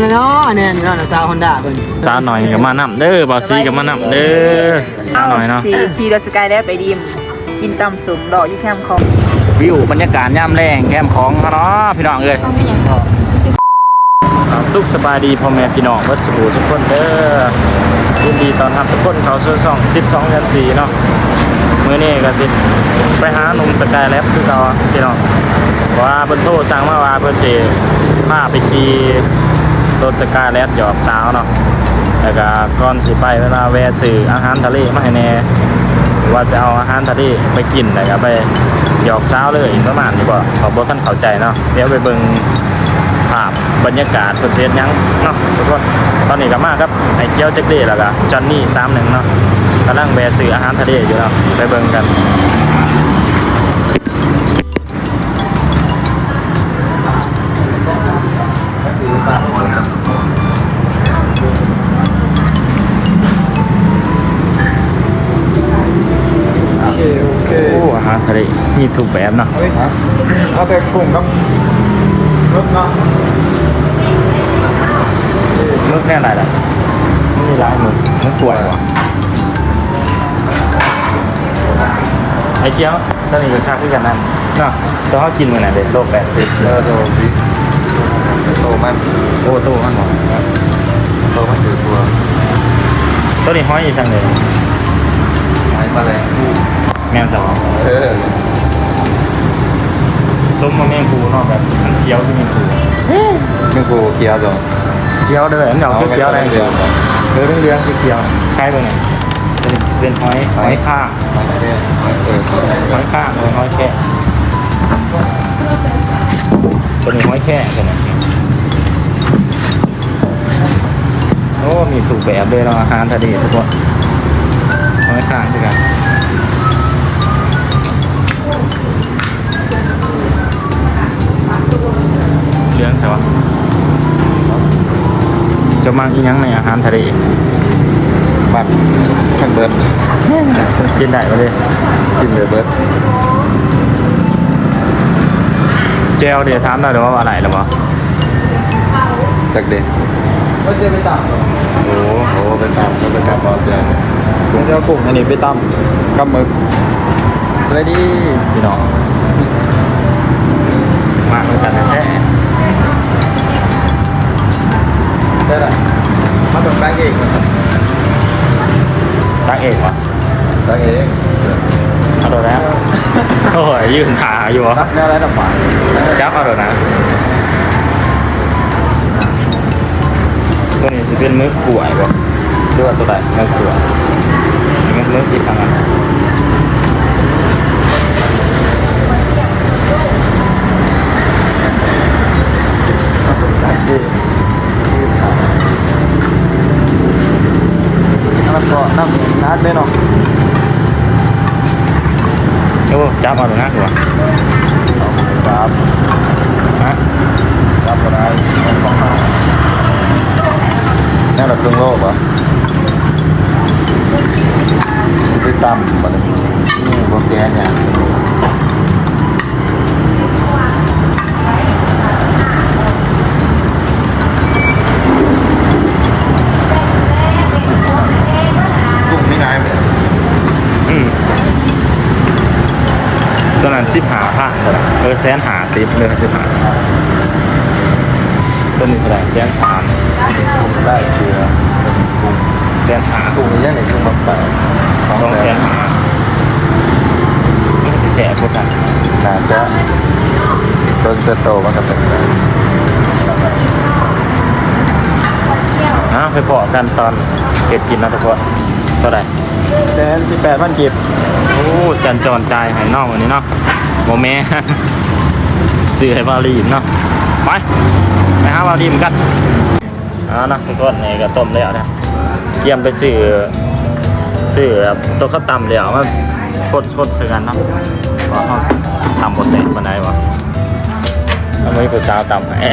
เลยเนาะเนี่ยนี่เนาะสาวฮอนด้าเพิ่นจ้าหน่อยก็มานำเด้อบาวซีก็มานำเด้อจ้าหน่อยเนาะสีขี่รถสกายได้ไปดิม กินตำสุมดอกอยู่แคมป์ของวิวบรรยากาศย่ำแรงแคมป์ของเนาะพี่น้องเอ้ยสุขสบายดีพ่อแม่พี่น้องเบิดสุขสุขคนเด้อยินดีต้อนรับทุกคนเข้าสู่ช่อง12กัน4เนาะมื้อนี้ก็สิไปหาหนุ่มสกายแลบคือเขาพี่น้องว่าเพิ่นโทรสั่งมาว่าเพิ่นสิพาไปขี่ รถสกายแลบหยอกสาวเนาะแล้วก็ก่อนสิไปเวลาแวะซื้ออาหารทะเลมาให้แน่ว่าจะเอาอาหารทะเลไปกินนะครับไปหยอกเช้าเลยประมาณนี้บ่ขอบท่านเข้าใจเนาะเดี๋ยวไปเบิ่งภาพบรรยากาศเพิ่นเสียยังเนาะทุกคนตอนนี้ก็มากครับไอ้เกียวจักเด้แล้วก็จอนนี่31เนาะกำลังแวะซื้ออาหารทะเลอยู่เนาะไปเบิ่งกัน ทุกแบบเนาะเอาแต่กลุ่มครับรถเนาะมึกแน่ไรล่ะไม่มีหลายมึกมึกป่วยบ่ไอ้เคี้ยวตอนนี้ก็ชักขึ้นกันนั่นเนาะต้องเขากินมื้อไหนเด็ดโลกแปดสิบเออโตดิโตมันโอ้ตู้มันหมดโตมันถือตัวตัวนี้ห้อยอีสังเลยไอ้มาแรงคู่แมงสาวเออ ส้มมาแมงปูเนาะแบบมันเคี้ยวที่แมีปูนี่กูเกียร์จ้ะเคี้ยวเด้ออันเดียวเคี้ยวอะไรเกียวร์จ้อเรื่องเรื่องเคี้ยวใกล้ไปเนี่ยเป็นเป็นหอยหอยข้างหอยข้างเลยหอยแค่ตัวนี้หอยแค่ตัวนี้โอ้มีถูกแบบเลยเนาะอาหารทะเลทุกคนหอยข้างด้วยกัน เรื่องใช่ปะจะมาอีกยังในอาหารทะเลบัตรท่านเบิร์ดกินได้ปะเลยกินเลยเบิร์ดเจลเดี๋ยวถามได้หรือว่าอะไรหรือเปล่าจากเด็กบ่ได้ไปตามโอ้โอ้เป็นตามก็เป็นตามบอลเจอผมจะเอากลุ่มอันนี้ไปตามกำมึกเลยดิพี่น้อง มากเหมือนกันนะแท้ได้ล่ะมาตรงกลางเองตั้งเอกวะตั้งเองเอาโดนแล้วโอ้ยยืนหาอยู่วะรับแนวอะไรดอกหวานจับเอาโดนนะตัวนี้จะเป็นมึกกล้วยบ่หรือว่าตัวใดมึกกล้วยมึกมึกที่สั่งอะ เราเครื่องโลกเหรอไปตามมาเลยพวกแกเนี่ยกุ้งไม่ง่ายเลยอืมตัวนั้นสิบหาผ้าตัวนั้นเออแสนหาสิบเลยสิบหาตัวนี้เท่าไหร่แสนสาม ได้เกลือกุ้งแสนหากุ้งนี่ยังไหนกุ้งแบบแปดสองต้องแสแสนนหานี่ก็สิแสนพวกกันน่าจะต้นจะโตมันก็เป็นแบบอ้าวไปพอกันตอนเก็บกินนะทุกคนเท่าไหร่แสนสิบแปดพันกีบโอ้จันจรใจายให้น้องวันนี้เนาะโมแม่ซื้อให้บาลีมเนาะไปไปหาบาลีมกัน เอ่านะทุกคนนี่ก็ต้มแล้วนะเกี่ยมไปซื้อซื้อแบบตัวข้าวตำแล้วมาชดชดๆใส่กันเนาะว่าเขาตำโปรเซสมาได้วะเอาไม่ผู้สาวตำให้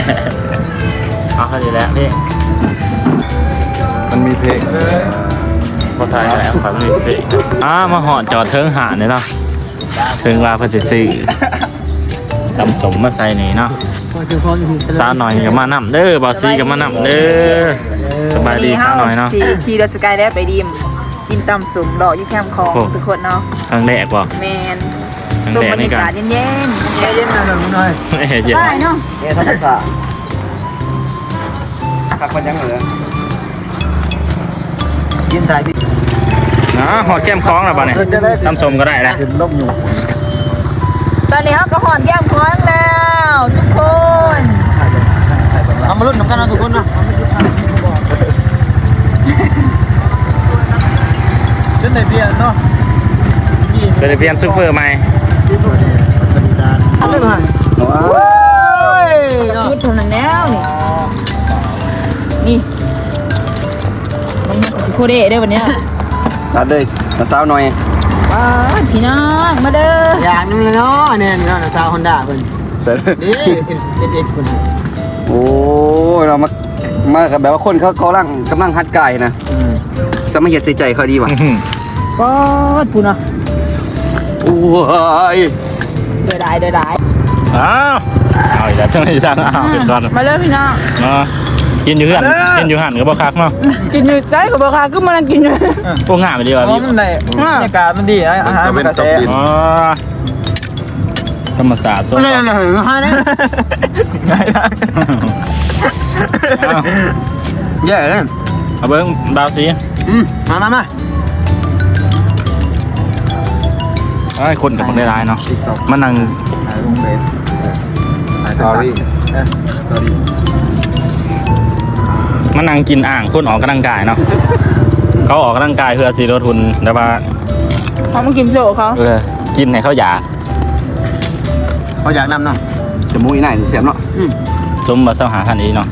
เอาแค่นี้แหละพี่มันมีเพลงพอทายแล้วครับนี่พี่อ่ามาหอดจอดเทิงหาเนี่ยเนาะถึงว่าเพิ่นสิซื้อตำสมมาใส่นี่เนาะ สาวหน่อยก็มานํเด้อบาวซีก็มานํเด้อสบายดีสาวหน่อยเนาะ ขี่ขี่รถสกายได้ไปดิม กินตำสมดอกอยู่แคมป์ของโอ้ ทุกคนเนาะครั้งแรกบ่ แมนทางส้มแดงบรรนี่ยากันกาศเย็นๆเย็นเย็นๆหน่อยหน่อยเอ้ยเย็นได้เนาะเย็นธรรมศาสตร์ขับมันยังเหลือกินสายดินะหอดแก้มคล้องแล้วบ่เนี่ยน้ำส้มก็ได้นะเป็นลมอยู่ต อนนี้เขาก็หอนแก้มคล้องแล้วทุกคนเอามาลุ้นน้ำกันนะทุกคนนะจนในเพียนเนาะเป็นเพียนซูเปอร์ใหม่ทำได้ไหมโอ้ยชุดเท่านั้นแล้วนี่นี่มันสิโคเดะได้วันเนี้ยตัดเลยมาสาวหน่อย ว้าวพี่น้องมาเด้ออย่างนึงเลยเนาะเนี่ยนี่เนาะซาวฮอนด้าเพิ่นเสร็จนี่เอ็มเอ็มเอ็กซ์เพิ่นโอ้ยเรามามากับแบบว่าคนเขาเขากำลังกำลังฮัดไก่นะสมัยเหตุใส่ใจเขาดีว่ะป๊อดพูนะโอ้ยเดือดได้เดือดได้อ้าวเอาอีกแล้วจังนี้จังอ้าวเป็นตอนมาเลยพี่น้องเนาะ กินอยู่หันกินอยู่หันก็บ่คักเนาะกินอยู่ใจกับราคาก็มานั่งกินอยู่พวกง่ายไปดีกว่าพี่มันในบรรยากาศมันดีนะอาหารมันกระแสอ๋อธรรมศาสตร์โซนนั่นน่ะฮะนะสิ่งง่ายนะอ้าวแย่เลยเอาเบิ้งบาวซีอืมมามามาไอ้ยคนกับคนได้ร้ายเนาะมันนั่งถ่ายลงเฟซถ่ายสตอรี่สตอรี่ มันนั่งกินอ่างคนออกกำลังกายเนาะเขาออกกำลังกายเพื่อสีลดทุนแต่ว่าเขามากินโซ่เขาเออกินให้เขาอยากเขาอยากนำเนาะจะมุ้ยไหนเสียมเนาะสมบัติเสาหาขันนี้เนาะ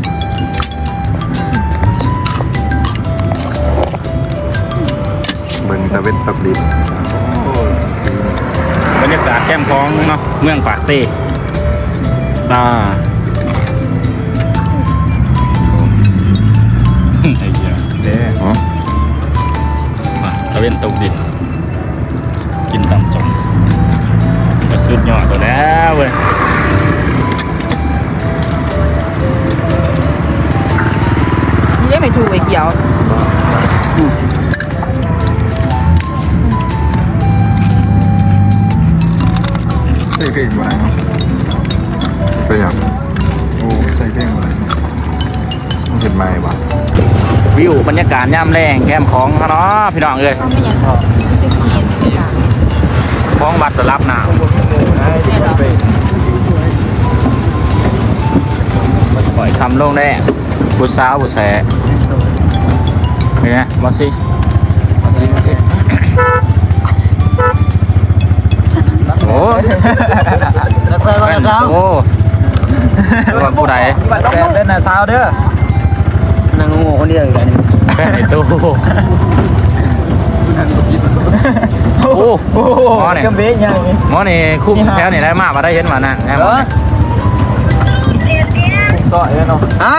เบิ่งตะเวนตกดินบรรยากาศแก้มคลองเนาะเมืองปากเซ่อ่า เวนตกดิน กินตำจมก็สุดยอดตัวแล้วเว้ยนี่ได้ไม่ถูกไอ้เขียวใส่เพลงอะไรเนาะไปยังโอ้ใส่เพลงอะไรมันเห็นไหมวะ วิวบรรยากาศย่ำแรงแก้มของเขาเนาะพี่น้องเอ้ยคลองบัตรรับหนาวปล่อยคำลงได้บุษาวบุษแสเป็นไงมาสิมาสิมาสิโอ้แล้วแต่ว่าซาวโอ้ว่าผู้ใดแฟนเล่นน่ะสาวเด้อ นั่งงงคนเดียวอยู่แล้วนี่แค่ในตู้โอ้โอ้โหหมอเนี่ยกำเบ้ยังไงหมอนี่คุ้มแถวนี่ได้มากมาได้เห็นมานะแอมเหรอผมซอยแล้วเนาะฮะ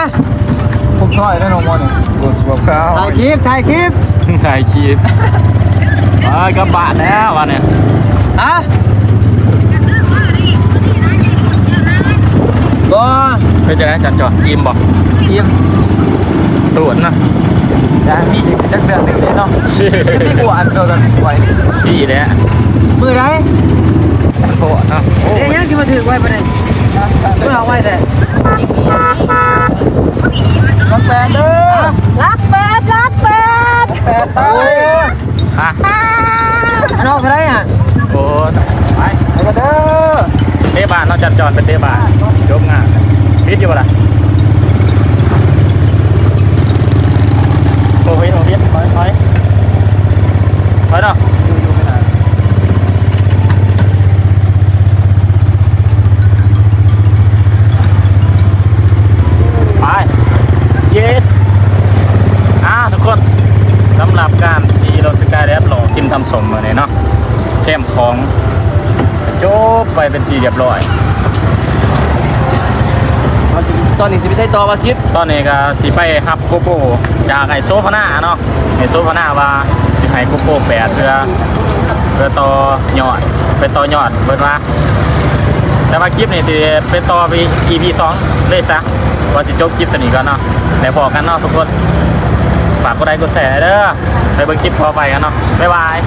ผมซอยแล้วเนาะมอนี่กดสวบข้าวถ่ายคลิปถ่ายคลิปถ่ายคลิปเอ้ยกระบะแล้ววันเนี่ยฮะบ่ไปเจอจันจอดอิ่มบอกเยี่ยม ตรวจนะนะมีจักเดือนหนึ่งเลยเนาะชื่อสิกว่าอันเดียวกันไว้ที่แหละมือไรโทษเนาะโอ้เอ้ยยังที่มาถือไว้ปะเนี่ยเพิ่งเอาไว้แต่รักแฟนเด้อรักแปดรักแปดแฟนตายฮะอันออกเท่าไหรอะโอ้ไปไปกันเด้อเตะบานเนาะจันจอดเป็นเตะบานยกงานพิษอยู่ปะล่ะโอ้ยโอ้ยถอยถอยถอยเนาะ ไป yes อ่าทุกคนสำหรับการที่เราสกายแดด หลอกกินทำสมมาเนี่ยเนาะแก้มของจบไปเป็นทีเรียบร้อย ตอนนี้สิไม่ใช่ต่อมาซิดตอนนี้ก็สิไปฮับโกโก้จากไอโซฟาน่าเนาะไอโซฟาน่าว่าสิให้โกโก้แปดเพื่อเพื่อต่อยอดไปต่อยอดเบิดว่าแต่ว่าคลิปนี่สิเป็นต่อไป EP 2เลยซะว่าสิจบคลิปตัวนี้ก่อนเนาะแล้วพอกันเนาะทุกคน ฝากกดไลค์กดแชร์เด้อไปเบิ่งคลิปต่อไปกันเนาะบ๊ายบาย